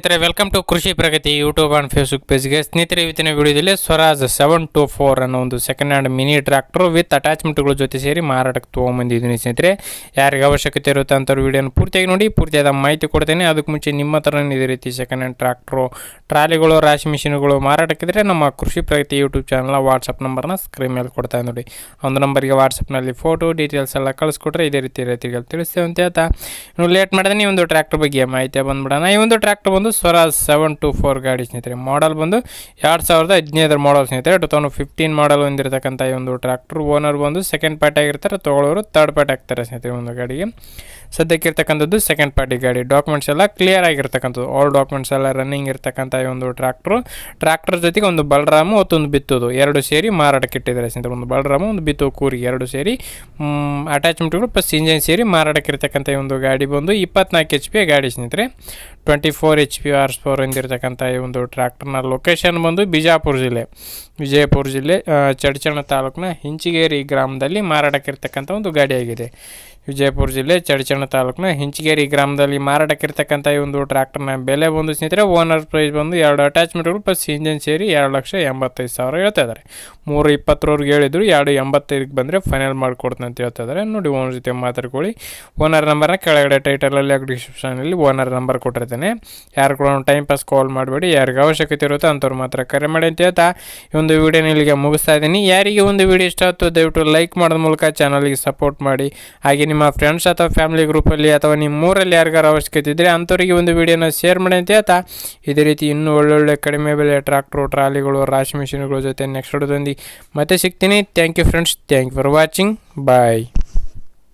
ಸ್ನೇಹಿತರೆ welcome to Krishi Pragati YouTube and Facebook ಪೇಜ್ಗೆ ಸ್ನೇಹಿತರೆ, ಇವತ್ತಿನ ವಿಡಿಯೋದಲ್ಲಿ ಸ್ವರಾಜ್ ಸೆವೆನ್ ಟು ಫೋರ್ ಅನ್ನೋ ಒಂದು second hand mini tractor with ಅಟ್ಯಾಚ್ಮೆಂಟ್ಗಳ ಜೊತೆ ಸೇರಿ ಮಾರಾಟಕ್ಕೆ ತೊಗೊಂಬಂದಿದ್ದೀನಿ ಸ್ನೇಹಿತರೆ. ಯಾರಿಗೆ ಅವಶ್ಯಕತೆ ಇರುತ್ತೆ ಅಂಥವ್ರು ವಿಡಿಯೋನ ಪೂರ್ತಿಯಾಗಿ ನೋಡಿ, ಪೂರ್ತಿಯಾದ ಮಾಹಿತಿ ಕೊಡ್ತೇನೆ. ಅದಕ್ಕೆ ಮುಂಚೆ ನಿಮ್ಮ ಹತ್ರನೇ ಇದೇ ರೀತಿ ಸೆಕೆಂಡ್ ಹ್ಯಾಂಡ್ ಟ್ರ್ಯಾಕ್ಟ್ರು ಟ್ರಾಲಿಗಳು, ರಾಶಿ ಮಿಷಿನ್ಗಳು ಮಾರಾಟಕ್ಕಿದ್ರೆ ನಮ್ಮ ಕೃಷಿ ಪ್ರಗತಿ ಯೂಟ್ಯೂಬ್ ಚಾನಲ್ನ ವಾಟ್ಸಪ್ ನಂಬರ್ನ ಸ್ಕ್ರೀನ್ ಮೇಲೆ ಕೊಡ್ತಾ ನೋಡಿ. ಒಂದು ನಂಬರ್ಗೆ ವಾಟ್ಸಪ್ನಲ್ಲಿ ಫೋಟೋ ಡೀಟೇಲ್ಸ್ ಎಲ್ಲ ಕಳಿಸ್ಕೊಟ್ರೆ ಇದೇ ರೀತಿ ರೈತರಿಗೆ ತಿಳಿಸ್ತೇವೆ ಅಂತ ಹೇಳ್ತಾ ನೀವು ಲೇಟ್ ಮಾಡಿದ್ರೆ ಈ ಒಂದು ಟ್ರ್ಯಾಕ್ಟರ್ ಬಗ್ಗೆ ಮಾಹಿತಿ ಬಂದ್ಬಿಡೋಣ. ಈ ಒಂದು ಟ್ರ್ಯಾಕ್ಟರ್ ಬಂದು ಸ್ವರಾಜ್ ಸೆವೆನ್ ಟು ಫೋರ್ ಗಾಡಿ ಸ್ನೇಹಿತರೆ. ಮಾಡಲ್ ಬಂದು ಎರಡು ಸಾವಿರದ ಹದಿನೈದರ ಮಾಡಲ್ ಸ್ನೇಹಿತರೆ. ಟು ತೌಸಂಡ್ ಫಿಫ್ಟೀನ್ ಮಾಡಲ್ ಹೊಂದಿರತಕ್ಕಂಥ ಈ ಒಂದು ಟ್ರ್ಯಾಕ್ಟರ್ ಓನರ್ ಬಂದು ಸೆಕೆಂಡ್ ಪಾರ್ಟಿ ಆಗಿರ್ತಾರೆ. ತೊಗೊಳೋರು ತರ್ಡ್ ಪಾರ್ಟಿ ಆಗ್ತಾರೆ ಸ್ನೇಹಿತರೆ ಒಂದು ಗಾಡಿಗೆ. ಸದ್ಯಕ್ಕೆ ಇರ್ತಕ್ಕಂಥದ್ದು ಸೆಕೆಂಡ್ ಪಾರ್ಟಿ ಗಾಡಿ. ಡಾಕ್ಯುಮೆಂಟ್ಸ್ ಎಲ್ಲ ಕ್ಲಿಯರ್ ಆಗಿರ್ತಕ್ಕಂಥದ್ದು. ಆಲ್ ಡಾಕ್ಯುಮೆಂಟ್ಸ್ ಎಲ್ಲ ರನ್ನಿಂಗ್ ಇರ್ತಕ್ಕಂಥ ಈ ಒಂದು ಟ್ರ್ಯಾಕ್ಟ್ರು ಟ್ರ್ಯಾಕ್ಟರ್ ಜೊತೆಗೆ ಒಂದು ಬಲರಾಮು ಮತ್ತೊಂದು ಬಿತ್ತೋದು ಎರಡು ಸೇರಿ ಮಾರಾಟಕ್ಕೆ ಇಟ್ಟಿದ್ದಾರೆ ಸ್ನೇಹಿತರೆ. ಒಂದು ಬಲರಾಮು ಒಂದು ಬಿತ್ತು ಕೂರಿ ಎರಡು ಸೇರಿ. ಅಟ್ಯಾಚ್ಮೆಂಟ್ಗಳು ಪ್ಲಸ್ ಇಂಜನ್ ಸೇರಿ ಮಾರಾಟಕ್ಕೆ ಇರ್ತಕ್ಕಂಥ ಒಂದು ಗಾಡಿ ಬಂದು ಇಪ್ಪತ್ನಾಲ್ಕು ಎಚ್ ಪಿ ಗಾಡಿ ಸ್ನೇಹಿತರೆ. ಟ್ವೆಂಟಿ ಫೋರ್ ಎಚ್ ಪಿ ಆರ್ಸ್ ಫೋರ್ ಹೊಂದಿರತಕ್ಕಂಥ ಈ ಒಂದು ಟ್ರ್ಯಾಕ್ಟರ್ನ ಲೊಕೇಶನ್ ಬಂದು ಬಿಜಾಪುರ ಜಿಲ್ಲೆ. ವಿಜಯಪುರ ಜಿಲ್ಲೆ ಚಡಚಣ ತಾಲೂಕಿನ ಹಿಂಚಿಗೇರಿ ಗ್ರಾಮದಲ್ಲಿ ಮಾರಾಟಕ್ಕಿರ್ತಕ್ಕಂಥ ಒಂದು ಗಾಡಿಯಾಗಿದೆ ವಿಜಯಪುರ ಜಿಲ್ಲೆ, ಚಡಚಣ ತಾಲೂಕಿನ ಹಿಂಚಗೇರಿ ಗ್ರಾಮದಲ್ಲಿ ಮಾರಾಟಕ್ಕಿರ್ತಕ್ಕಂಥ ಈ ಒಂದು ಟ್ರ್ಯಾಕ್ಟರ್ನ ಬೆಲೆ ಬಂದು ಸ್ನೇಹಿತರೆ ಓನರ್ ಪ್ರೈಸ್ ಬಂದು ಎರಡು ಅಟ್ಯಾಚ್ಮೆಂಟ್ಗಳು ಪ್ಲಸ್ ಇಂಜಿನ್ ಸೇರಿ ಎರಡು ಲಕ್ಷ ಎಂಬತ್ತೈದು ಸಾವಿರ ಹೇಳ್ತಾ ಇದ್ದಾರೆ. ಮೂರು ಇಪ್ಪತ್ತರವರೆಗೆ ಹೇಳಿದ್ರು, ಎರಡು ಎಂಬತ್ತೈದಕ್ಕೆ ಬಂದರೆ ಫೈನಲ್ ಮಾಡಿಕೊಡ್ತೀನಿ ಅಂತ ಹೇಳ್ತಾ ಇದ್ದಾರೆ. ನೋಡಿ ಓನರ್ ಜೊತೆ ಮಾತಾಡ್ಕೊಳ್ಳಿ. ಓನರ್ ನಂಬರ್ನ ಕೆಳಗಡೆ ಟೈಟಲಲ್ಲಿ ಡಿಸ್ಕ್ರಿಪ್ಷನಲ್ಲಿ ಓನರ್ ನಂಬರ್ ಕೊಟ್ಟಿರ್ತೇನೆ. ಯಾರು ಕೂಡ ಟೈಮ್ ಪಾಸ್ ಕಾಲ್ ಮಾಡಬೇಡಿ, ಯಾರಿಗೆ ಅವಶ್ಯಕತೆ ಇರುತ್ತೋ ಅಂಥವ್ರು ಮಾತ್ರ ಕರೆ ಮಾಡಿ ಅಂತ ಹೇಳ್ತಾ ಈ ಒಂದು ವಿಡಿಯೋನ ಇಲ್ಲಿಗೆ ಮುಗಿಸ್ತಾ ಇದ್ದೀನಿ. ಯಾರಿಗೆ ಒಂದು ವಿಡಿಯೋ ಇಷ್ಟ ಆಯ್ತು ದಯವಿಟ್ಟು ಲೈಕ್ ಮಾಡೋದ ಮೂಲಕ ಚಾನಲ್ಗೆ ಸಪೋರ್ಟ್ ಮಾಡಿ. ಹಾಗೆ ನಿಮ್ಮ ಫ್ರೆಂಡ್ಸ್ ಅಥವಾ ಫ್ಯಾಮಿಲಿ ಗ್ರೂಪಲ್ಲಿ ಅಥವಾ ನಿಮ್ಮ ಊರಲ್ಲಿ ಯಾರಿಗಾರು ಅವಶ್ಯಕತೆ ಇದ್ದರೆ ಅಂಥವ್ರಿಗೆ ಒಂದು ವಿಡಿಯೋನ ಶೇರ್ ಮಾಡಿ ಅಂತ ಹೇಳ್ತಾ ಇದೇ ರೀತಿ ಇನ್ನೂ ಒಳ್ಳೊಳ್ಳೆ ಕಡಿಮೆ ಬೆಲೆ ಟ್ರಾಕ್ಟ್ರು ಟ್ರಾಲಿಗಳು ರಾಶಿ ಮಿಷಿನ್ಗಳ ಜೊತೆ ನೆಕ್ಸ್ಟ್ ಹೊಡೆದೊಂದು ಮತ್ತೆ ಸಿಗ್ತೀನಿ. Thank you friends thank you for watching bye